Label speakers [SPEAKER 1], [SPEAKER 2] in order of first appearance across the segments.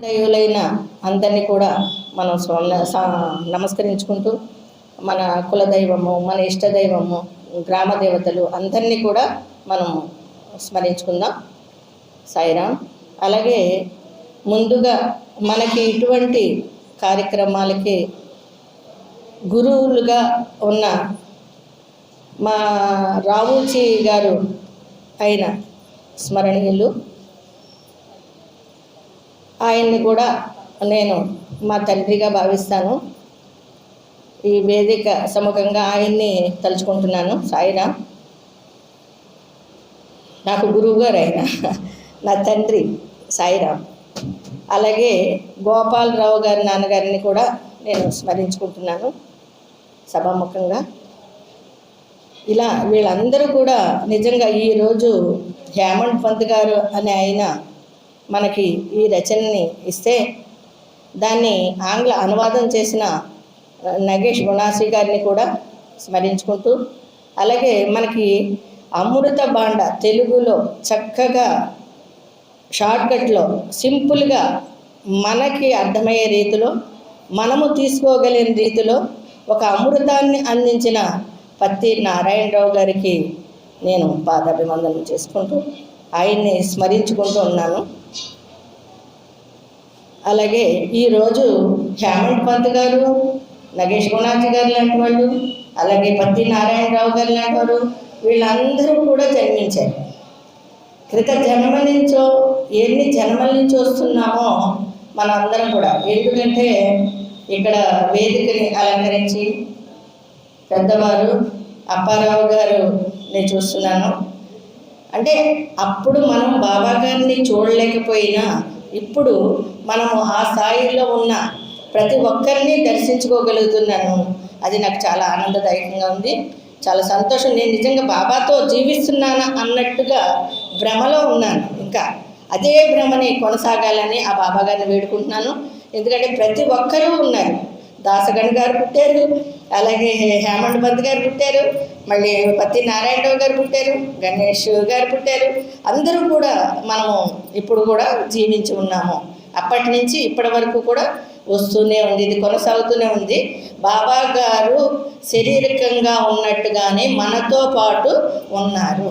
[SPEAKER 1] దైవులైన అందరినీ కూడా మనం స్వ- నమస్కరించుకుంటూ మన కులదైవము మన ఇష్టదైవము గ్రామ దేవతలు అందరినీ కూడా మనం స్మరించుకుందాం. సాయిరామ్ అలాగే ముందుగా మనకి ఇటువంటి కార్యక్రమాలకి గురువులుగా ఉన్న మా రావుచి గారు అయిన స్మరణీయులు ఆయన్ని కూడా నేను మా తండ్రిగా భావిస్తాను. ఈ వేదిక సముఖంగా ఆయన్ని తలుచుకుంటున్నాను సాయిరామ్ నాకు గురువు గారు ఆయన నా తండ్రి సాయిరామ్ అలాగే గోపాలరావు గారి నాన్నగారిని కూడా నేను స్మరించుకుంటున్నాను సభాముఖంగా. ఇలా వీళ్ళందరూ కూడా నిజంగా ఈరోజు హేమంత్ పంత్ గారు అనే ఆయన మనకి ఈ రచనని ఇస్తే దాన్ని ఆంగ్ల అనువాదం చేసిన నగేష్ గుణాసి గారిని కూడా స్మరించుకుంటూ అలాగే మనకి అమృత బాండ తెలుగులో చక్కగా షార్ట్కట్లో సింపుల్గా మనకి అర్థమయ్యే రీతిలో మనము తీసుకోగలిగిన రీతిలో ఒక అమృతాన్ని అందించిన పత్తి నారాయణరావు గారికి నేను పాదాభివందనం చేసుకుంటూ ఆయన్ని స్మరించుకుంటూ ఉన్నాను. అలాగే ఈరోజు హేమంత్ పంత్ గారు నగేష్ గుణాజీ గారు లాంటి వాళ్ళు అలాగే పత్తి నారాయణరావు గారు లాంటి వారు వీళ్ళందరూ కూడా జన్మించారు. క్రిత జన్మ నుంచో ఎన్ని జన్మల నుంచి వస్తున్నామో మనందరం కూడా. ఎందుకంటే ఇక్కడ వేదికని అలంకరించి పెద్దవారు అప్పారావు గారు నేను చూస్తున్నాను. అంటే అప్పుడు మనం బాబా గారిని చూడలేకపోయినా ఇప్పుడు మనము ఆ స్థాయిలో ఉన్న ప్రతి ఒక్కరిని దర్శించుకోగలుగుతున్నాను. అది నాకు చాలా ఆనందదాయకంగా ఉంది. చాలా సంతోషం. నేను నిజంగా బాబాతో జీవిస్తున్నానా అన్నట్టుగా భ్రమలో ఉన్నాను. ఇంకా అదే భ్రమని కొనసాగాలని ఆ బాబా గారిని వేడుకుంటున్నాను. ఎందుకంటే ప్రతి ఒక్కరూ ఉన్నారు. దాసగణ్ గారు పుట్టారు అలాగే హేమంత్ పంత్ గారు పుట్టారు మళ్ళీ పత్తి నారాయణరావు గారు పుట్టారు గణేష్ గారు పుట్టారు. అందరూ కూడా మనము ఇప్పుడు కూడా జీవించి ఉన్నాము. అప్పటి నుంచి ఇప్పటి వరకు కూడా వస్తూనే ఉంది ఇది కొనసాగుతూనే ఉంది. బాబా గారు శారీరకంగా ఉన్నట్టుగానే మనతో పాటు ఉన్నారు.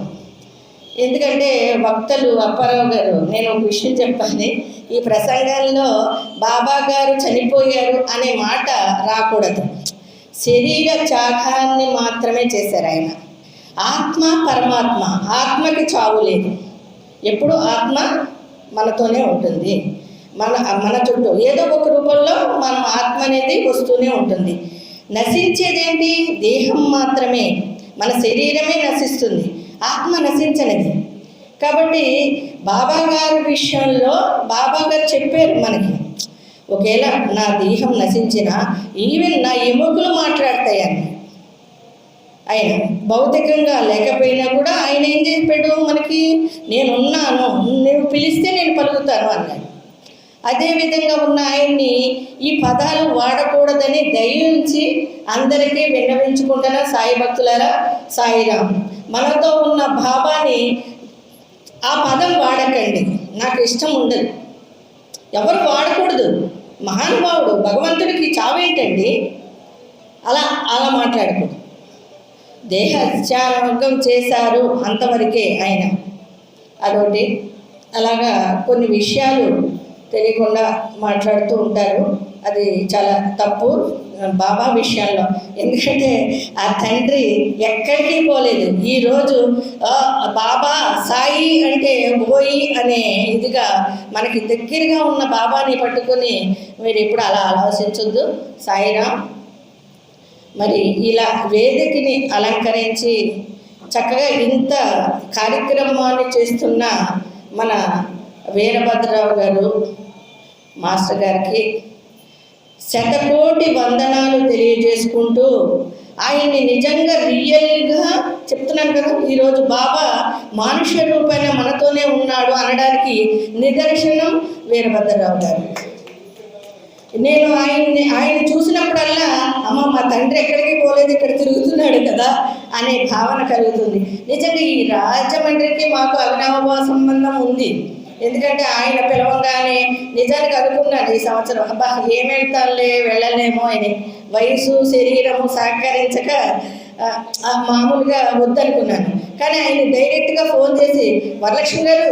[SPEAKER 1] ఎందుకంటే వక్తలు అప్పారావు గారు నేను ఒక విషయం చెప్పాలి ఈ ప్రసంగంలో బాబా గారు చనిపోయారు అనే మాట రాకూడదు. శరీర త్యాగాన్ని మాత్రమే చేశారు ఆయన. ఆత్మ పరమాత్మ ఆత్మకి చావు లేదు. ఎప్పుడు ఆత్మ మనతోనే ఉంటుంది. మన మన చుట్టూ ఏదో ఒక రూపంలో మనం ఆత్మ అనేది వస్తూనే ఉంటుంది. నశించేదేంటి? దేహం మాత్రమే. మన శరీరమే నశిస్తుంది. ఆత్మ నశించనిది కాబట్టి బాబా గారి విషయంలో బాబా గారు చెప్పారు మనకి ఒకవేళ నా దేహం నశించిన ఈవెన్ నా ఎముకలు మాట్లాడతాయని. ఆయన భౌతికంగా లేకపోయినా కూడా ఆయన ఏం చెప్పాడు? మనకి నేనున్నాను నువ్వు పిలిస్తే నేను పలుకుతాను అన్నాడు. అదేవిధంగా ఉన్న ఆయన్ని ఈ పదాలు వాడకూడదని దయించి అందరికీ విన్నవించుకుంటున్న సాయి భక్తులారా సాయిరామ్ మనతో ఉన్న భావాన్ని ఆ పదం వాడకండి. నాకు ఇష్టం ఉండదు. ఎవరు వాడకూడదు. మహానుభావుడు భగవంతుడికి చావేంటండి? అలా అలా మాట్లాడకూడదు. దేహ చేశారు అంతవరకే ఆయన. అదొకటి. అలాగా కొన్ని విషయాలు తెలియకుండా మాట్లాడుతూ ఉంటారు. అది చాలా తప్పు. బాబా విషయంలో. ఎందుకంటే ఆ తండ్రి ఎక్కడికి పోలేదు. ఈరోజు బాబా సాయి అంటే పోయి అనే ఇదిగా మనకి దగ్గరగా ఉన్న బాబాని పట్టుకొని మీరు ఇప్పుడు అలా ఆలోచించొద్దు. సాయిరామ్ మరి ఇలా వేదికని అలంకరించి చక్కగా ఇంత కార్యక్రమాన్ని చేస్తున్న మన వీరభద్రరావు గారు మాస్టర్ గారికి శతకోటి వందనాలు తెలియజేసుకుంటూ ఆయన్ని నిజంగా రియల్గా చెప్తున్నాను కదా ఈరోజు బాబా మానుష్య రూపాన మనతోనే ఉన్నాడు అనడానికి నిదర్శనం వీరభద్రరావు గారు. నేను ఆయన్ని ఆయన చూసినప్పుడల్లా అమ్మ మా తండ్రి ఎక్కడికి పోలేదు ఇక్కడ తిరుగుతున్నాడు కదా అనే భావన కలుగుతుంది. నిజంగా ఈ రాజమండ్రికి మాకు అవినాభావ సంబంధం ఉంది. ఎందుకంటే ఆయన పిలవంగానే నిజానికి అనుకున్నాను ఈ సంవత్సరం అబ్బా ఏం వెళ్తానులే వెళ్ళలేమో అని. వయసు శరీరము సహకరించక మామూలుగా వద్దనుకున్నాను. కానీ ఆయన డైరెక్ట్గా ఫోన్ చేసి వరలక్ష్మి గారు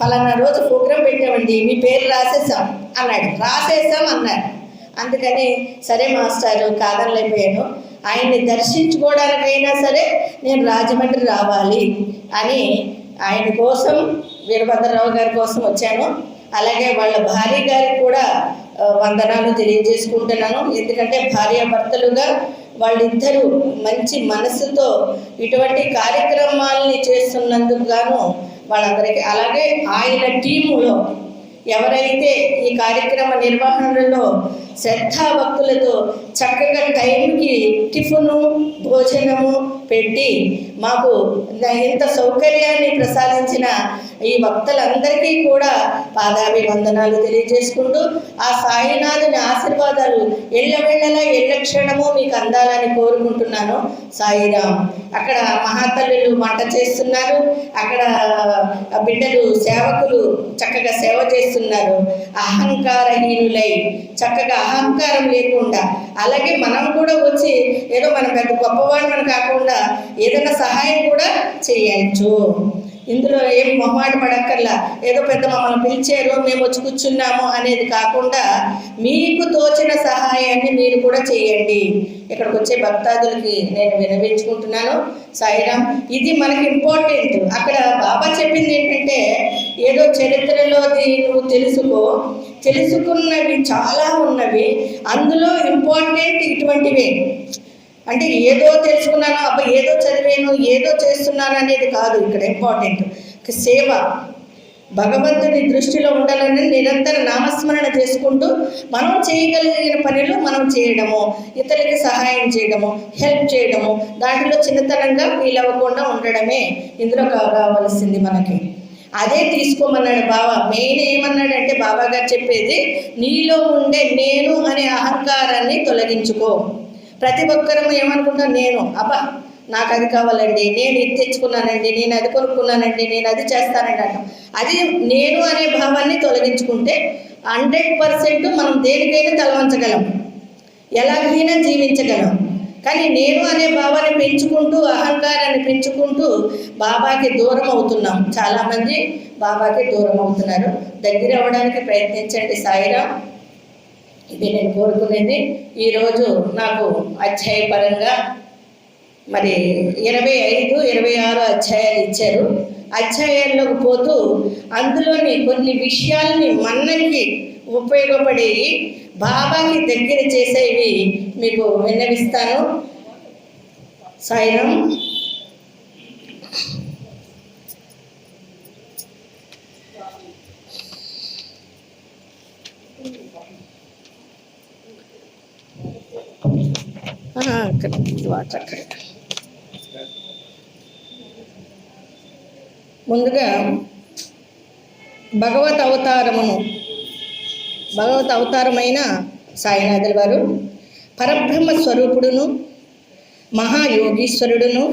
[SPEAKER 1] పలానా రోజు ప్రోగ్రాం పెట్టామండి మీ పేరు రాసేసాం అన్నాడు. రాసేసాం అన్నాడు అందుకని సరే మాస్టారు కాదనలేకపోయాను. ఆయన్ని దర్శించుకోవడానికైనా సరే నేను రాజమండ్రి రావాలి అని ఆయన కోసం వీరభద్రరావు గారి కోసం వచ్చాను. అలాగే వాళ్ళ భార్య గారికి కూడా వందనాలు తెలియజేసుకుంటున్నాను. ఎందుకంటే భార్యాభర్తలుగా వాళ్ళిద్దరూ మంచి మనసుతో ఇటువంటి కార్యక్రమాలని చేస్తున్నందుకు గాను వాళ్ళందరికీ అలాగే ఆయన టీములో ఎవరైతే ఈ కార్యక్రమ నిర్వహణలో శ్రద్ధాభక్తులతో చక్కగా టైంకి టిఫిను భోజనము పెట్టి మాకు ఇంత సౌకర్యాన్ని ప్రసాదించిన ఈ భక్తులందరికీ కూడా పాదాభివందనాలు తెలియజేసుకుంటూ ఆ సాయినాథుని ఆశీర్వాదాలు ఎల్లవెళ్ళలా ఎల్లక్షణము మీకు అందాలని కోరుకుంటున్నాను. సాయిరామ్ అక్కడ మహాతల్లులు మంట చేస్తున్నారు. అక్కడ బిడ్డలు సేవకులు చక్కగా సేవ చేస్తున్నారు. అహంకారహీనులై చక్కగా అహంకారం లేకుండా అలాగే మనం కూడా వచ్చి ఏదో మనం పెద్ద గొప్పవాడు కాకుండా ఏదైనా సహాయం కూడా చేయొచ్చు. ఇందులో ఏం మొహమాట పడక్కర్లా? ఏదో పెద్ద మమ్మల్ని పిలిచారు మేము వచ్చి కూర్చున్నాము అనేది కాకుండా మీకు తోచిన సహాయాన్ని మీరు కూడా చేయండి. ఇక్కడికి వచ్చే భక్తాదులకి నేను వినవించుకుంటున్నాను. సాయిరామ్ ఇది మనకి ఇంపార్టెంట్. అక్కడ బాబా చెప్పింది ఏంటంటే ఏదో చరిత్రలోది నువ్వు తెలుసుకో. తెలుసుకున్నవి చాలా ఉన్నవి. అందులో ఇంపార్టెంట్ ఇటువంటివే. అంటే ఏదో తెలుసుకున్నాను అబ్బా ఏదో చదివాను ఏదో చేస్తున్నాను అనేది కాదు ఇక్కడ ఇంపార్టెంట్ సేవ. భగవంతుని దృష్టిలో ఉండాలని నిరంతర నామస్మరణ చేసుకుంటూ మనం చేయగలిగిన పనులు మనం చేయడము ఇతరులకి సహాయం చేయడము హెల్ప్ చేయడము దాంట్లో చిన్నతనంగా ఫీల్ అవ్వకుండా ఉండడమే ఇందులో కావలసింది కావాల్సింది మనకి. అదే తీసుకోమన్నాడు బాబా మెయిన్ ఏమన్నాడంటే బాబా గారు చెప్పేది నీలో ఉండే నేను అనే అహంకారాన్ని తొలగించుకో. ప్రతి ఒక్కరము ఏమనుకుంటాం నేను. అబ్బా నాకు అది కావాలండి నేను ఇది తెచ్చుకున్నానండి నేను అది కొనుక్కున్నానండి నేను అది చేస్తానండి అంటాం. అది నేను అనే భావాన్ని తొలగించుకుంటే హండ్రెడ్ పర్సెంట్ మనం దేనికైనా తలవంచగలం ఎలాగైనా జీవించగలం. కానీ నేను అనే భావాన్ని పెంచుకుంటూ అహంకారాన్ని పెంచుకుంటూ బాబాకి దూరం అవుతున్నాం. చాలామంది బాబాకి దూరం అవుతున్నారు. దగ్గర అవ్వడానికి ప్రయత్నించండి సాయిరామ్ ఇది నేను కోరుకునేది. ఈరోజు నాకు అధ్యాయపరంగా మరి ఇరవై ఐదు ఇరవై ఆరు అధ్యాయాలు ఇచ్చారు. అధ్యాయాల్లోకి పోతూ అందులోని కొన్ని విషయాల్ని మనకి ఉపయోగపడేవి బాబాకి దగ్గర చేసేవి మీకు విన్నవిస్తాను. సాయిరామ్. అక్కడ వాటర్ అక్కడ ముందుగా భగవత్ అవతారమును భగవత్ అవతారమైన సాయినాథుల వారు పరబ్రహ్మ స్వరూపుడును మహాయోగీశ్వరుడును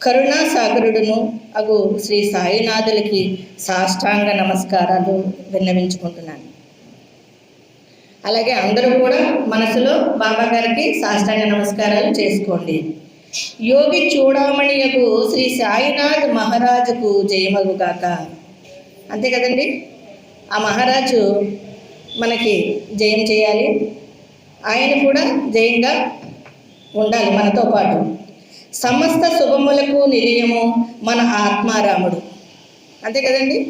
[SPEAKER 1] కరుణాసాగరుడును అగు శ్రీ సాయినాథులకి సాష్టాంగ నమస్కారాలు విన్నవించుకుంటున్నాను. అలాగే అందరూ కూడా మనసులో బాబా గారికి సాష్టాంగ నమస్కారాలు చేసుకోండి. యోగి చూడమణియకు శ్రీ సాయినాథ్ మహారాజుకు జయమగు కాక అంతే కదండి? ఆ మహారాజు మనకి జయం చేయాలి. ఆయన కూడా జయంగా ఉండాలి మనతో పాటు. సమస్త శుభములకు నిలయము మన ఆత్మారాముడు. అంతే కదండి?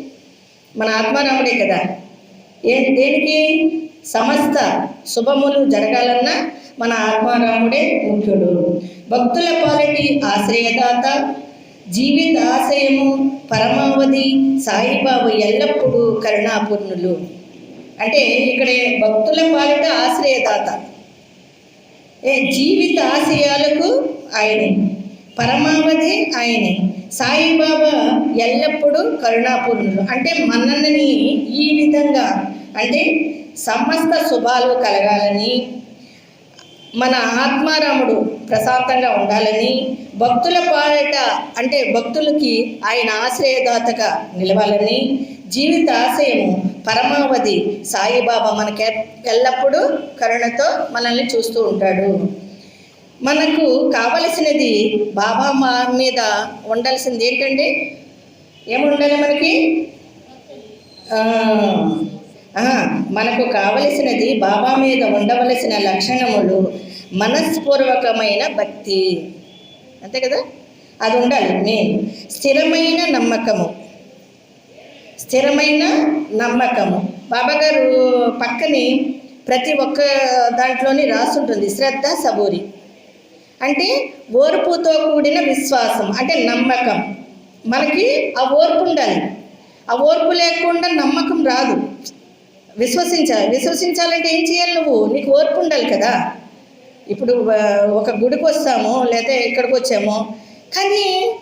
[SPEAKER 1] మన ఆత్మారాముడే కదా. ఏ దేనికి? సమస్త శుభములు జరగాలన్నా మన ఆత్మారాముడే ముఖ్యుడు. భక్తుల పాలటి ఆశ్రయదాత జీవిత ఆశయము పరమావధి సాయిబాబు ఎల్లప్పుడూ కరుణాపూర్ణులు. అంటే ఇక్కడ భక్తుల పాలిట ఆశ్రయదాత. ఏ జీవిత ఆశయాలకు ఆయనే పరమావధి ఆయనే సాయిబాబా ఎల్లప్పుడూ కరుణాపూర్ణులు. అంటే మనల్ని ఈ విధంగా అంటే సమస్త శుభాలు కలగాలని మన ఆత్మారాముడు ప్రశాంతంగా ఉండాలని భక్తుల పాలిట అంటే భక్తులకి ఆయన ఆశ్రయదాతగా నిలవాలని జీవిత ఆశయము పరమావధి సాయిబాబా మనకి ఎల్లప్పుడూ కరుణతో మనల్ని చూస్తూ ఉంటాడు. మనకు కావలసినది బాబా మా మీద ఉండాల్సింది ఏంటండి ఏముండాలి మనకి? మనకు కావలసినది బాబా మీద ఉండవలసిన లక్షణములు మనస్పూర్వకమైన భక్తి. అంతే కదా? అది ఉండాలి మెయిన్ స్థిరమైన నమ్మకము. స్థిరమైన నమ్మకము. బాబా గారు పక్కని ప్రతి ఒక్క దాంట్లోని రాసుంటుంది శ్రద్ధ సబూరి. అంటే ఓర్పుతో కూడిన విశ్వాసం అంటే నమ్మకం. మనకి ఆ ఓర్పు ఉండాలి. ఆ ఓర్పు లేకుండా నమ్మకం రాదు. విశ్వసించాలి. విశ్వసించాలంటే ఏం చేయాలి నువ్వు? నీకు ఓర్పు ఉండాలి కదా. ఇప్పుడు ఒక గుడికి వస్తాము లేదా ఇక్కడికి వచ్చాము. కానీ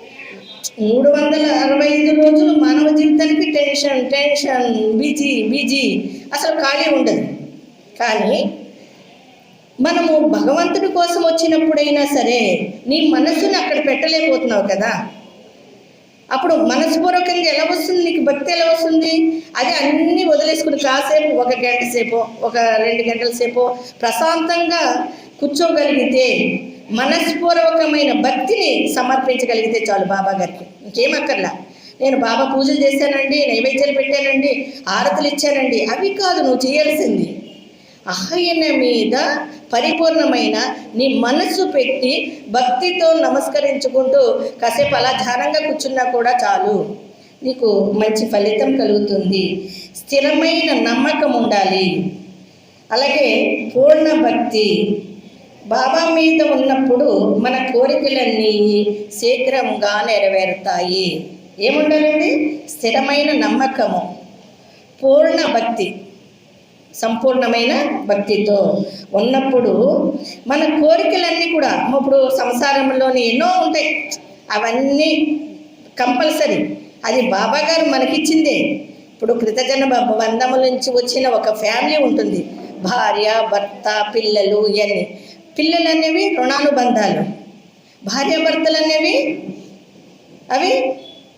[SPEAKER 1] మూడు వందల అరవై ఐదు రోజులు మానవ జీవితానికి టెన్షన్ టెన్షన్ బిజీ బిజీ. అసలు ఖాళీ ఉండదు. కానీ మనము భగవంతుడి కోసం వచ్చినప్పుడైనా సరే నీ మనస్సుని అక్కడ పెట్టలేకపోతున్నావు కదా. అప్పుడు మనస్పూర్వకంగా ఎలా వస్తుంది? నీకు భక్తి ఎలా వస్తుంది? అది అన్నీ వదిలేసుకుని కాసేపు ఒక గంట సేపు ఒక రెండు గంటల సేపు ప్రశాంతంగా కూర్చోగలిగితే మనస్పూర్వకమైన భక్తిని సమర్పించగలిగితే చాలు బాబా గారికి. ఇంకేం అక్కర్లా నేను బాబా పూజలు చేశానండి నైవేద్యాలు పెట్టానండి ఆరతులు ఇచ్చానండి అవి కాదు నువ్వు చేయాల్సింది. అహయన మీద పరిపూర్ణమైన నీ మనస్సు పెట్టి భక్తితో నమస్కరించుకుంటూ కాసేపు అలా ధ్యానంగా కూర్చున్నా కూడా చాలు. నీకు మంచి ఫలితం కలుగుతుంది. స్థిరమైన నమ్మకం ఉండాలి. అలాగే పూర్ణ భక్తి. బాబా మీద ఉన్నప్పుడు మన కోరికలన్నీ శీఘ్రంగా నెరవేరుతాయి. ఏముండాలండి? స్థిరమైన నమ్మకము. పూర్ణ భక్తి. సంపూర్ణమైన భక్తితో ఉన్నప్పుడు మన కోరికలన్నీ కూడా ఇప్పుడు సంసారంలోని ఎన్నో ఉంటాయి అవన్నీ కంపల్సరీ. అది బాబా గారు మనకిచ్చిందే. ఇప్పుడు కృతజన బంధము బంధముల నుంచి వచ్చిన ఒక ఫ్యామిలీ ఉంటుంది. భార్య భర్త పిల్లలు ఇవన్నీ పిల్లలు అనేవి రుణానుబంధాలు. భార్యాభర్తలు అనేవి అవి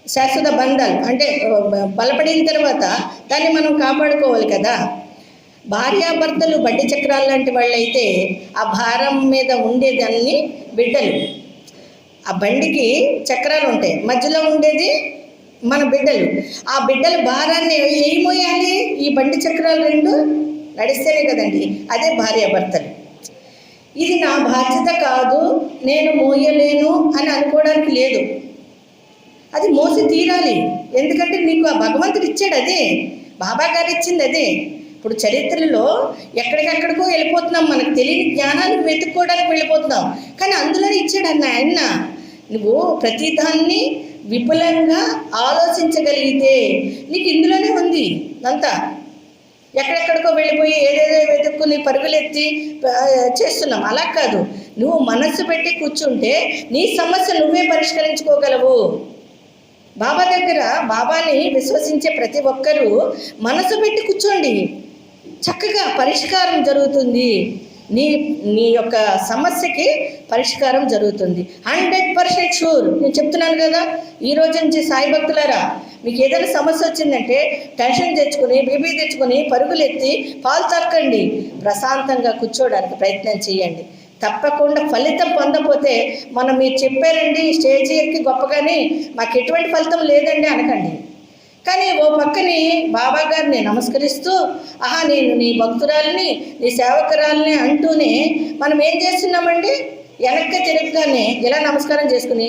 [SPEAKER 1] శాశ్వత బంధాలు. అంటే బలపడిన తర్వాత దాన్ని మనం కాపాడుకోవాలి కదా. భార్యాభర్తలు బడ్డి చక్రాలు లాంటి వాళ్ళైతే ఆ భారం మీద ఉండేదాన్ని బిడ్డలు. ఆ బండికి చక్రాలు ఉంటాయి. మధ్యలో ఉండేది మన బిడ్డలు. ఆ బిడ్డల భారాన్ని ఏం మోయాలి ఈ బండి చక్రాలు రెండు? నడిస్తేనే కదండి. అదే భార్యాభర్తలు. ఇది నా బాధ్యత కాదు నేను మోయలేను అని అనుకోవడానికి లేదు. అది మోసి తీరాలి. ఎందుకంటే నీకు ఆ భగవంతుడు ఇచ్చాడు అదే. బాబా గారు ఇచ్చింది అదే. ఇప్పుడు చరిత్రలో ఎక్కడికెక్కడికో వెళ్ళిపోతున్నాం. మనకు తెలియని జ్ఞానాన్ని వెతుక్కోవడానికి వెళ్ళిపోతున్నాం. కానీ అందులో ఇచ్చాడు అన్న ఆయన నువ్వు ప్రతిదాన్ని విపులంగా ఆలోచించగలిగితే నీకు ఇందులోనే ఉంది అంతా. ఎక్కడెక్కడికో వెళ్ళిపోయి ఏదేదో వెతుక్కుని పరుగులెత్తి చేస్తున్నాం. అలా కాదు. నువ్వు మనస్సు పెట్టి కూర్చుంటే నీ సమస్య నువ్వే పరిష్కరించుకోగలవు. బాబా దగ్గర బాబాని విశ్వసించే ప్రతి ఒక్కరూ మనసు పెట్టి కూర్చోండి. చక్కగా పరిష్కారం జరుగుతుంది. నీ నీ యొక్క సమస్యకి పరిష్కారం జరుగుతుంది. Hundred percent sure. నేను చెప్తున్నాను కదా ఈ రోజు నుంచి సాయి భక్తులారా మీకు ఏదైనా సమస్య వచ్చిందంటే టెన్షన్ తెచ్చుకుని బీపీ తెచ్చుకుని పరుగులు ఎత్తి పాలు తాకండి. ప్రశాంతంగా కూర్చోవడానికి ప్రయత్నం చేయండి. తప్పకుండా ఫలితం పొందకపోతే మనం మీరు చెప్పారండి స్టేజ్ ఎక్కి గొప్పగానే మాకు ఎటువంటి ఫలితం లేదండి అనకండి. కానీ ఓ పక్కని బాబా గారిని నమస్కరిస్తూ ఆహా నేను నీ భక్తురాలని నీ సేవకురాలని అంటూనే మనం ఏం చేస్తున్నామండి? వెనక్కి తిరగగానే ఇలా నమస్కారం చేసుకుని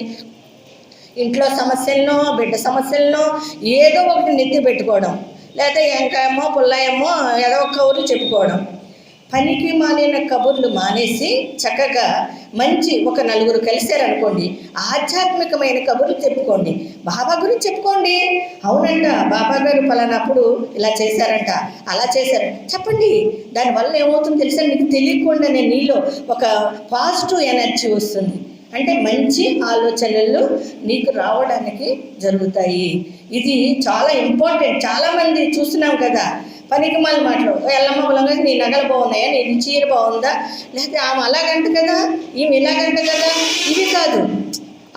[SPEAKER 1] ఇంట్లో సమస్యలను బిడ్డ సమస్యలను ఏదో ఒకటి నెత్తి పెట్టుకోవడం లేదా ఎంకాయమ్మో పుల్లాయమ్మో ఏదో ఒక ఊరు చెప్పుకోవడం పనికి మానిన కబుర్లు మానేసి చక్కగా మంచి ఒక నలుగురు కలిశారనుకోండి ఆధ్యాత్మికమైన కబుర్లు చెప్పుకోండి. బాబా గురించి చెప్పుకోండి. అవునంట బాబా గారు పలానప్పుడు ఇలా చేశారంట అలా చేశారు. చెప్పండి దానివల్ల ఏమవుతుందో తెలుసా? నీకు తెలియకుండానే నీలో ఒక పాజిటివ్ ఎనర్జీ వస్తుంది. అంటే మంచి ఆలోచనలు నీకు రావడానికి జరుగుతాయి. ఇది చాలా ఇంపార్టెంట్. చాలామంది చూస్తున్నాం కదా పనికి మళ్ళీ మాటలు. ఎల్లమ్మ బలంగా నీ నగలు బాగున్నాయా? నీ చీర బాగుందా? లేకపోతే ఆమె అలాగంట కదా? ఈమె ఇలాగంట కదా? ఇవి కాదు.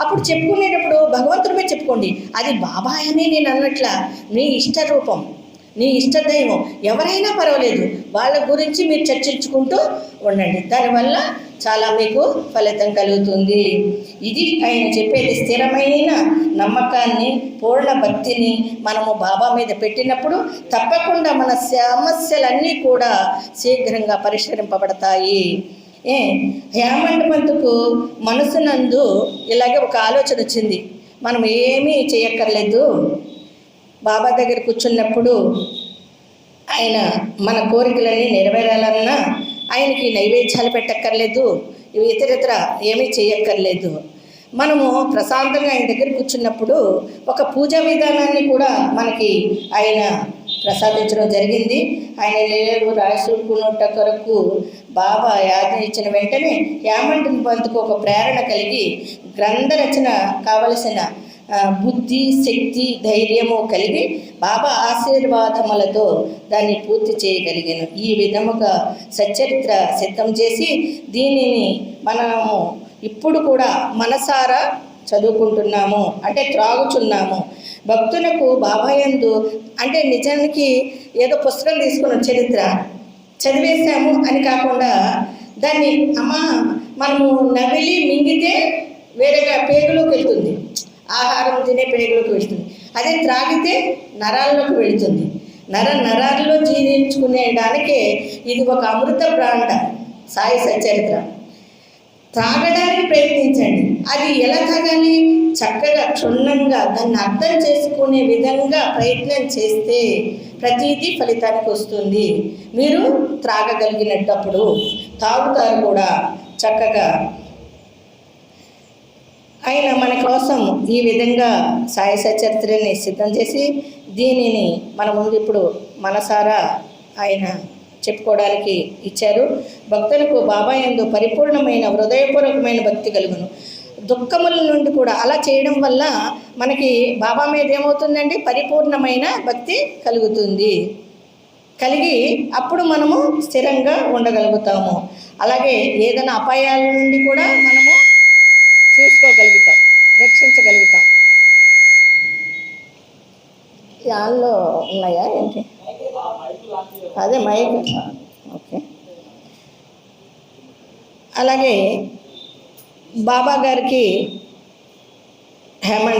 [SPEAKER 1] అప్పుడు చెప్పుకునేటప్పుడు భగవంతుడిపై చెప్పుకోండి. అది బాబాయ్ అని నేను అన్నట్ల. నీ ఇష్ట రూపం. నీ ఇష్ట దైవం. ఎవరైనా పర్వాలేదు వాళ్ళ గురించి మీరు చర్చించుకుంటూ ఉండండి. దానివల్ల చాలా మీకు ఫలితం కలుగుతుంది. ఇది ఆయన చెప్పేది స్థిరమైన నమ్మకాన్ని పూర్ణ భక్తిని మనము బాబా మీద పెట్టినప్పుడు తప్పకుండా మన సమస్యలన్నీ కూడా శీఘ్రంగా పరిష్కరింపబడతాయి. ఏ హేమండ్ పంతుకు మనసునందు ఇలాగే ఒక ఆలోచన వచ్చింది. మనం ఏమీ చేయక్కర్లేదు. బాబా దగ్గర కూర్చున్నప్పుడు ఆయన మన కోరికలన్నీ నెరవేరాలన్నా ఆయనకి నైవేద్యాలు పెట్టక్కర్లేదు ఇవి ఇతరితర ఏమీ చేయక్కర్లేదు మనము ప్రశాంతంగా ఆయన దగ్గర కూర్చున్నప్పుడు ఒక పూజా విధానాన్ని కూడా మనకి ఆయన ప్రసాదించడం జరిగింది. ఆయన లేడు రాసుకున్నట్ట కొరకు బాబా యాజ్ఞ ఇచ్చిన వెంటనే యామంటుని పంతుకు ఒక ప్రేరణ కలిగి గ్రంథ రచన కావలసిన బుద్ధి శక్తి ధైర్యము కలిగి బాబా ఆశీర్వాదములతో దాన్ని పూర్తి చేయగలిగాను. ఈ విధముగా సచ్చరిత్ర సిద్ధం చేసి దీనిని మనము ఇప్పుడు కూడా మనసారా చదువుకుంటున్నాము అంటే త్రాగుచున్నాము. భక్తులకు బాబాయందు అంటే నిజానికి ఏదో పుస్తకం తీసుకున్న చరిత్ర చదివేశాము అని కాకుండా దాన్ని అమ్మా మనము నవిలి మింగితే వేరేగా పేగులోకి వెళ్తుంది. ఆహారం తినే పేగులకు వెళ్తుంది అదే త్రాగితే నరాల్లోకి వెళుతుంది. నర నరాల్లో జీర్ణించుకునేదానికే ఇది ఒక అమృత ప్రాంత. సాయి సచరిత్ర త్రాగడానికి ప్రయత్నించండి. అది ఎలా తాగాలి చక్కగా క్షుణ్ణంగా దాన్ని అర్థం చేసుకునే విధంగా ప్రయత్నం చేస్తే ప్రతిదీ ఫలితానికి వస్తుంది. మీరు త్రాగగలిగినప్పుడు తాగుతారు కూడా. చక్కగా ఆయన మన కోసం ఈ విధంగా సాయ సచరిత్రని సిద్ధం చేసి దీనిని మన ముందు ఇప్పుడు మనసారా ఆయన చెప్పుకోవడానికి ఇచ్చారు. భక్తులకు బాబా యందు పరిపూర్ణమైన హృదయపూర్వకమైన భక్తి కలుగును. దుఃఖముల నుండి కూడా అలా చేయడం వల్ల మనకి బాబా మీద ఏమవుతుందండి? పరిపూర్ణమైన భక్తి కలుగుతుంది. కలిగి అప్పుడు మనము స్థిరంగా ఉండగలుగుతాము. అలాగే ఏదైనా అపాయాల నుండి కూడా మనం చూసుకోగలుగుతాం రక్షించగలుగుతాం. యాన్లో ఉన్నాయా ఏంటి? అదే మైక్. ఓకే. అలాగే బాబా గారికి హేమంత్